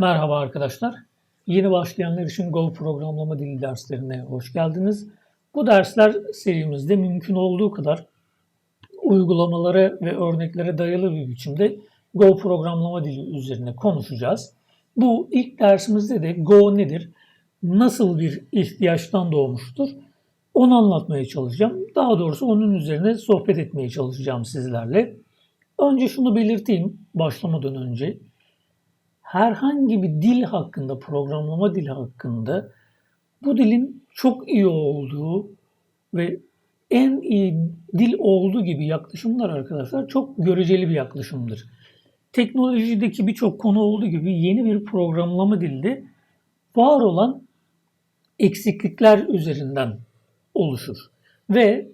Merhaba arkadaşlar. Yeni başlayanlar için Go programlama dili derslerine hoş geldiniz. Bu dersler serimizde mümkün olduğu kadar uygulamalara ve örneklere dayalı bir biçimde Go programlama dili üzerine konuşacağız. Bu ilk dersimizde de Go nedir, nasıl bir ihtiyaçtan doğmuştur onu anlatmaya çalışacağım. Daha doğrusu onun üzerine sohbet etmeye çalışacağım sizlerle. Önce şunu belirteyim başlamadan önce herhangi bir dil hakkında, programlama dili hakkında bu dilin çok iyi olduğu ve en iyi dil olduğu gibi yaklaşımlar arkadaşlar çok göreceli bir yaklaşımdır. Teknolojideki birçok konu olduğu gibi yeni bir programlama dilde var olan eksiklikler üzerinden oluşur. Ve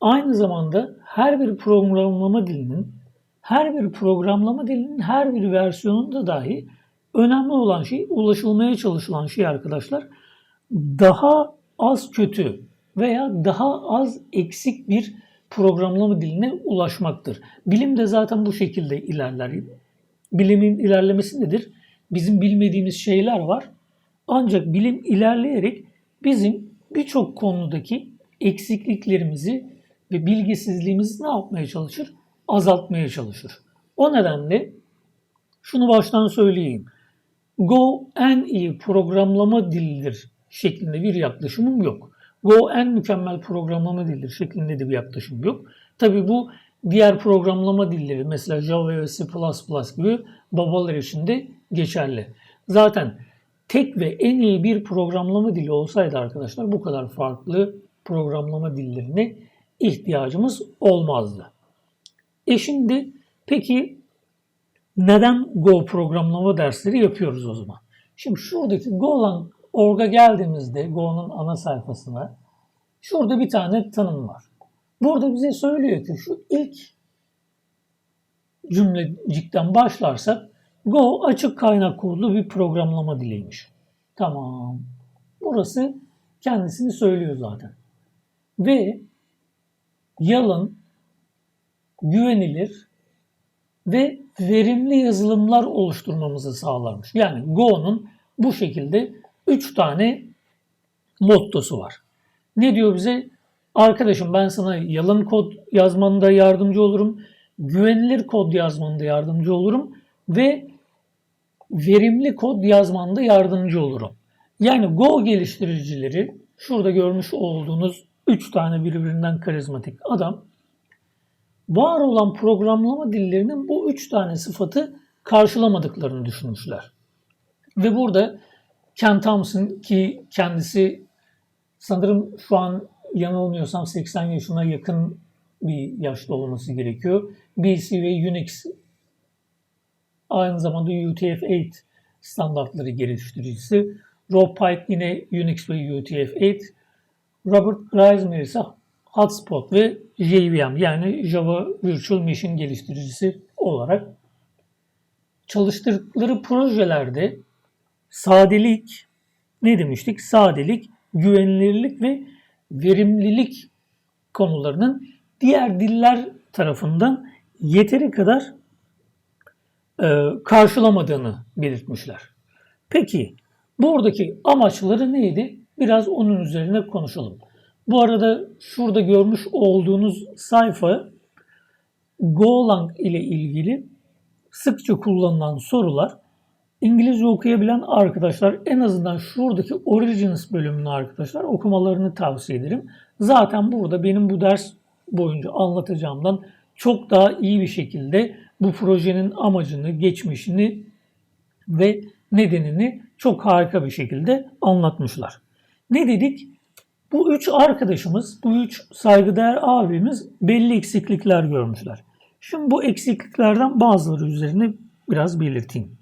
aynı zamanda her bir programlama dilinin her bir programlama dilinin her bir versiyonunda dahi önemli olan şey ulaşılmaya çalışılan şey arkadaşlar daha az kötü veya daha az eksik bir programlama diline ulaşmaktır. Bilim de zaten bu şekilde ilerler. Bilimin ilerlemesi nedir? Bizim bilmediğimiz şeyler var. Ancak bilim ilerleyerek bizim birçok konudaki eksikliklerimizi ve bilgisizliğimizi ne yapmaya çalışır? Azaltmaya çalışır. O nedenle şunu baştan söyleyeyim. Go en iyi programlama dilidir şeklinde bir yaklaşımım yok. Go en mükemmel programlama dilidir şeklinde de bir yaklaşım yok. Tabii bu diğer programlama dilleri mesela Java ve C++ gibi babalar için de geçerli. Zaten tek ve en iyi bir programlama dili olsaydı arkadaşlar bu kadar farklı programlama dillerine ihtiyacımız olmazdı. E şimdi peki neden Go programlama dersleri yapıyoruz o zaman? Şimdi şuradaki Golang orga geldiğimizde Go'nun ana sayfasına şurada bir tane tanım var. Burada bize söylüyor ki şu ilk cümlecikten başlarsak Go açık kaynak kodlu bir programlama diliymiş. Tamam. Burası kendisini söylüyor zaten. Ve yalın, güvenilir ve verimli yazılımlar oluşturmamızı sağlarmış. Yani Go'nun bu şekilde 3 tane mottosu var. Ne diyor bize? Arkadaşım ben sana yalın kod yazmanda yardımcı olurum, güvenilir kod yazmanda yardımcı olurum ve verimli kod yazmanda yardımcı olurum. Yani Go geliştiricileri şurada görmüş olduğunuz 3 tane birbirinden karizmatik adam var olan programlama dillerinin bu 3 tane sıfatı karşılamadıklarını düşünmüşler. Ve burada Ken Thompson ki kendisi sanırım şu an yanılmıyorsam 80 yaşına yakın bir yaşta olması gerekiyor. BC ve Unix aynı zamanda UTF-8 standartları geliştiricisi. Rob Pike yine Unix ve UTF-8. Robert Greismer ise Hotspot ve JVM yani Java Virtual Machine geliştiricisi olarak çalıştırdıkları projelerde sadelik ne demiştik? Sadelik, güvenilirlik ve verimlilik konularının diğer diller tarafından yeteri kadar e, karşılamadığını belirtmişler. Peki buradaki amaçları neydi? Biraz onun üzerine konuşalım. Bu arada şurada görmüş olduğunuz sayfa Golang ile ilgili sıkça kullanılan sorular. İngilizce okuyabilen arkadaşlar en azından şuradaki Origins bölümünü arkadaşlar okumalarını tavsiye ederim. Zaten burada benim bu ders boyunca anlatacağımdan çok daha iyi bir şekilde bu projenin amacını, geçmişini ve nedenini çok harika bir şekilde anlatmışlar. Ne dedik? Bu üç arkadaşımız, bu üç saygıdeğer abimiz belli eksiklikler görmüşler. Şimdi bu eksikliklerden bazıları üzerine biraz belirteyim.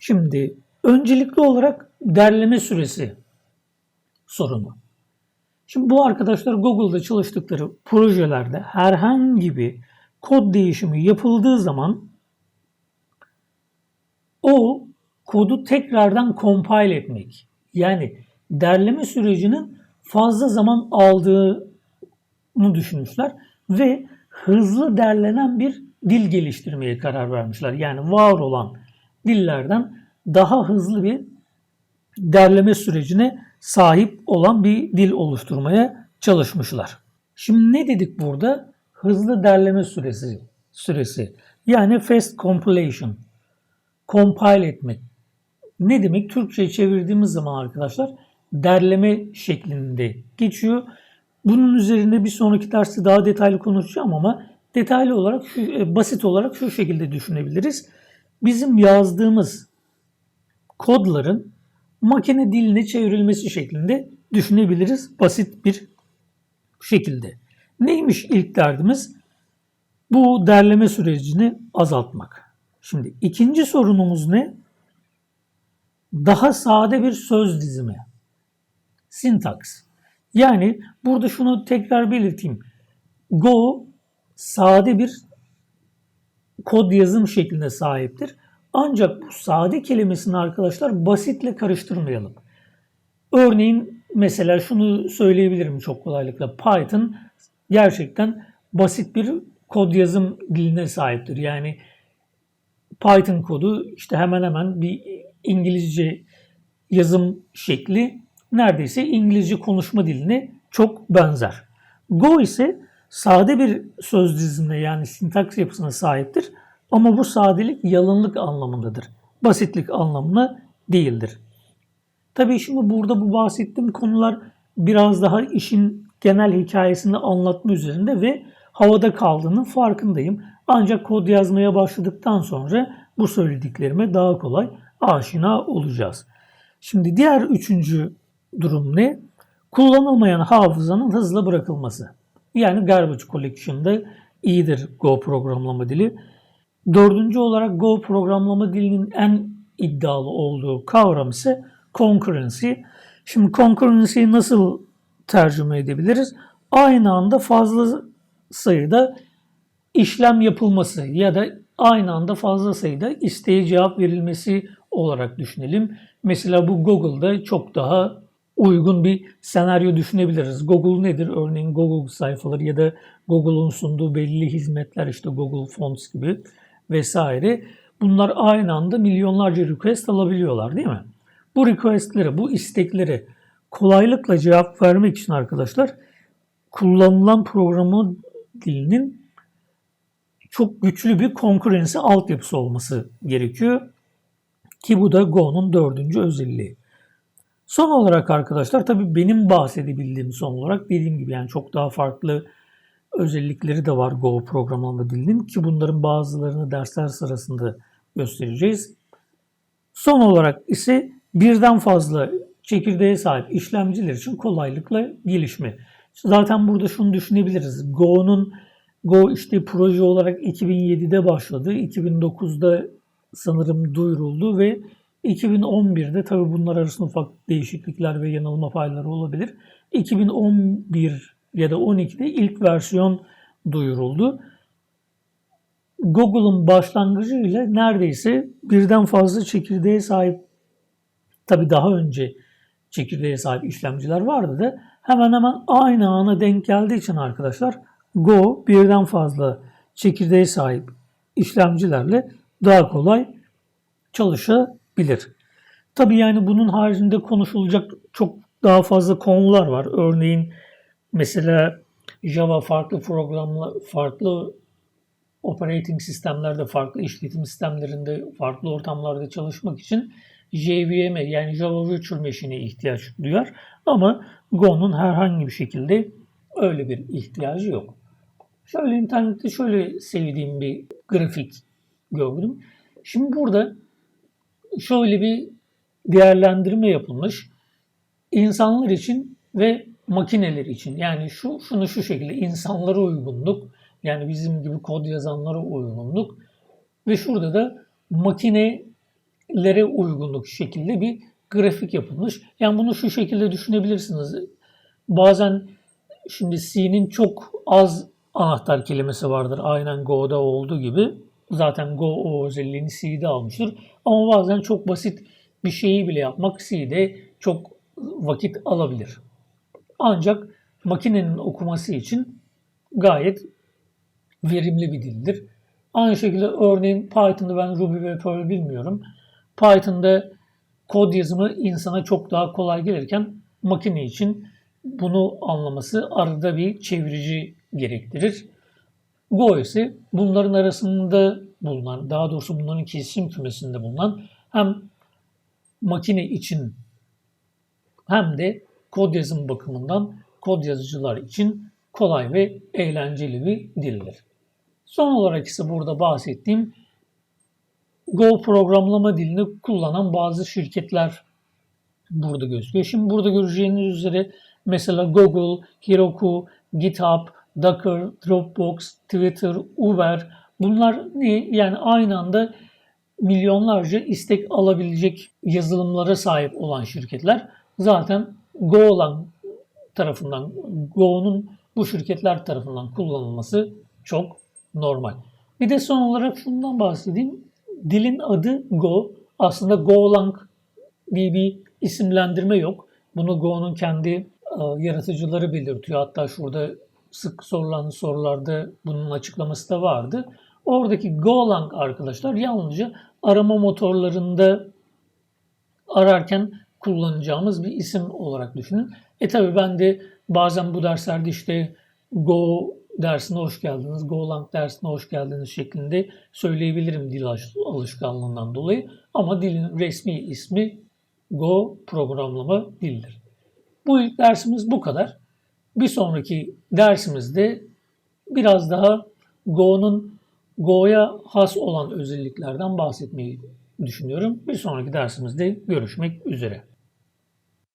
Şimdi öncelikli olarak derleme süresi sorunu. Şimdi bu arkadaşlar Google'da çalıştıkları projelerde herhangi bir kod değişimi yapıldığı zaman o kodu tekrardan compile etmek yani derleme sürecinin fazla zaman aldığını düşünmüşler ve hızlı derlenen bir dil geliştirmeye karar vermişler. Yani var olan dillerden daha hızlı bir derleme sürecine sahip olan bir dil oluşturmaya çalışmışlar. Şimdi ne dedik burada? Hızlı derleme süresi. süresi. Yani fast compilation. Compile etmek. Ne demek? Türkçe'ye çevirdiğimiz zaman arkadaşlar derleme şeklinde geçiyor. Bunun üzerinde bir sonraki derste daha detaylı konuşacağım ama detaylı olarak şu, e, basit olarak şu şekilde düşünebiliriz. Bizim yazdığımız kodların makine diline çevrilmesi şeklinde düşünebiliriz basit bir şekilde. Neymiş ilk derdimiz? Bu derleme sürecini azaltmak. Şimdi ikinci sorunumuz ne? Daha sade bir söz dizimi. Sintaks. Yani burada şunu tekrar belirteyim. Go sade bir kod yazım şekline sahiptir. Ancak bu sade kelimesini arkadaşlar basitle karıştırmayalım. Örneğin mesela şunu söyleyebilirim çok kolaylıkla. Python gerçekten basit bir kod yazım diline sahiptir. Yani Python kodu işte hemen hemen bir İngilizce yazım şekli neredeyse İngilizce konuşma diline çok benzer. Go ise sade bir söz dizimine yani sintaks yapısına sahiptir. Ama bu sadelik yalınlık anlamındadır. Basitlik anlamına değildir. Tabii şimdi burada bu bahsettiğim konular biraz daha işin genel hikayesini anlatma üzerinde ve havada kaldığının farkındayım. Ancak kod yazmaya başladıktan sonra bu söylediklerime daha kolay aşina olacağız. Şimdi diğer üçüncü durum ne? Kullanılmayan hafızanın hızla bırakılması. Yani garbage collection'da iyidir Go programlama dili. Dördüncü olarak Go programlama dilinin en iddialı olduğu kavram ise concurrency. Şimdi concurrency'yi nasıl tercüme edebiliriz? Aynı anda fazla sayıda işlem yapılması ya da aynı anda fazla sayıda isteğe cevap verilmesi olarak düşünelim. Mesela bu Google'da çok daha uygun bir senaryo düşünebiliriz. Google nedir? Örneğin Google sayfaları ya da Google'un sunduğu belli hizmetler işte Google Fonts gibi vesaire. Bunlar aynı anda milyonlarca request alabiliyorlar değil mi? Bu requestleri, bu istekleri kolaylıkla cevap vermek için arkadaşlar kullanılan programı dilinin çok güçlü bir konkurensi altyapısı olması gerekiyor. Ki bu da Go'nun dördüncü özelliği. Son olarak arkadaşlar tabii benim bahsedebildiğim son olarak dediğim gibi yani çok daha farklı özellikleri de var Go programlama dilinin ki bunların bazılarını dersler sırasında göstereceğiz. Son olarak ise birden fazla çekirdeğe sahip işlemciler için kolaylıkla gelişme. Zaten burada şunu düşünebiliriz. Go'nun Go işte proje olarak 2007'de başladı. 2009'da sanırım duyuruldu ve 2011'de tabii bunlar arasında ufak değişiklikler ve yanılma payları olabilir. 2011 ya da 12'de ilk versiyon duyuruldu. Google'ın başlangıcı ile neredeyse birden fazla çekirdeğe sahip tabii daha önce çekirdeğe sahip işlemciler vardı da hemen hemen aynı ana denk geldiği için arkadaşlar Go birden fazla çekirdeğe sahip işlemcilerle daha kolay çalışabilir. Tabii yani bunun haricinde konuşulacak çok daha fazla konular var. Örneğin mesela Java farklı programla farklı operating sistemlerde, farklı işletim sistemlerinde, farklı ortamlarda çalışmak için JVM'e yani Java Virtual Machine'e ihtiyaç duyar. Ama Go'nun herhangi bir şekilde öyle bir ihtiyacı yok. Şöyle internette şöyle sevdiğim bir grafik gördüm. Şimdi burada şöyle bir değerlendirme yapılmış. İnsanlar için ve makineler için. Yani şu şunu şu şekilde insanlara uygunluk yani bizim gibi kod yazanlara uygunluk ve şurada da makinelere uygunluk şekilde bir grafik yapılmış. Yani bunu şu şekilde düşünebilirsiniz. Bazen şimdi C'nin çok az anahtar kelimesi vardır. Aynen Go'da olduğu gibi. Zaten Go o özelliğini C'de almıştır. Ama bazen çok basit bir şeyi bile yapmak C'de çok vakit alabilir. Ancak makinenin okuması için gayet verimli bir dildir. Aynı şekilde örneğin Python'da ben Ruby ve Perl bilmiyorum. Python'da kod yazımı insana çok daha kolay gelirken makine için bunu anlaması arada bir çevirici gerektirir. Go ise bunların arasında bulunan, daha doğrusu bunların iki isim kümesinde bulunan hem makine için hem de kod yazım bakımından kod yazıcılar için kolay ve eğlenceli bir dildir. Son olarak ise burada bahsettiğim Go programlama dilini kullanan bazı şirketler burada gözüküyor. Şimdi burada göreceğiniz üzere mesela Google, Heroku, GitHub, Docker, Dropbox, Twitter, Uber bunlar ne? Yani aynı anda milyonlarca istek alabilecek yazılımlara sahip olan şirketler zaten Golang tarafından, Go'nun bu şirketler tarafından kullanılması çok normal. Bir de son olarak şundan bahsedeyim. Dilin adı Go. Aslında Golang diye bir isimlendirme yok. Bunu Go'nun kendi e, yaratıcıları belirtiyor. Hatta şurada sık sorulan sorularda bunun açıklaması da vardı. Oradaki Golang arkadaşlar yalnızca arama motorlarında ararken kullanacağımız bir isim olarak düşünün. E tabi ben de bazen bu derslerde işte Go dersine hoş geldiniz, Golang dersine hoş geldiniz şeklinde söyleyebilirim dil alışkanlığından dolayı. Ama dilin resmi ismi Go programlama dilidir. Bu ilk dersimiz bu kadar. Bir sonraki dersimizde biraz daha Go'nun Go'ya has olan özelliklerden bahsetmeyi düşünüyorum. Bir sonraki dersimizde görüşmek üzere.